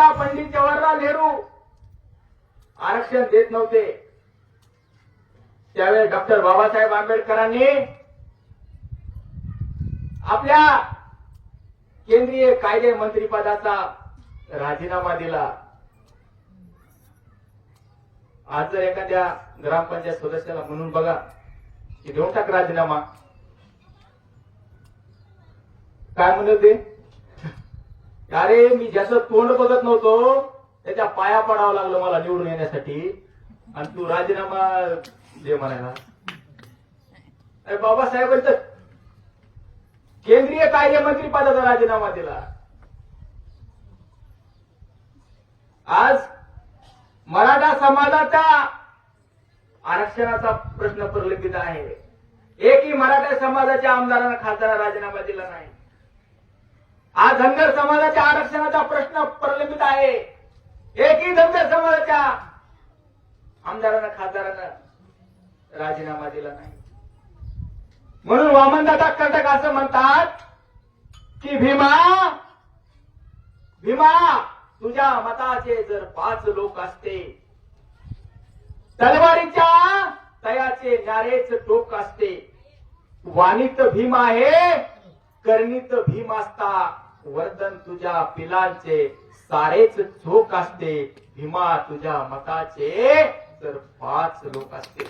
नेता पंडित जवाहरलाल नेहरू. आरक्षण देत नव्हते. त्यावेळेस डॉक्टर बाबासाहेब आंबेडकरांनी आपल्या केंद्रीय कायदे मंत्रीपदाचा राजीनामा दिला. आज जर एखाद्या ग्रामपंचायत सदस्याला म्हणून बघा की देऊन टाक राजीनामा. काय म्हणत ते? अरे मी ज्याचं तोंड बघत नव्हतो त्याच्या पाया पडावं लागलं मला निवडून येण्यासाठी. आणि तू राजीनामा दे म्हणायला. अरे बाबासाहेबांचं केंद्रीय कार्यमंत्री पदाचा राजीनामा दिला. आज मराठा समाजाचा आरक्षणाचा प्रश्न प्रलंबित आहे. एकही मराठा समाजाच्या आमदारांना खासदारांना राजीनामा दिला नाही. आज धनगर समाजाच्या आरक्षणाचा प्रश्न प्रलंबित आहे. एकही धनगर समाजाच्या आमदारांना खासदारांना राजीनामा दिला नाही. म्हणून वामनदादा कर्टक असं म्हणतात की भीमा भीमा तुझ्या मताचे जर पाच लोक असते तलवारीच्या तयाचे नारेच टोक असते. वाणित भीम आहे करणीत भीम असता वर्धन तुझ्या पिलांचे सारेच चोख असते भीमा तुझ्या मताचे तर पाच लोक असते.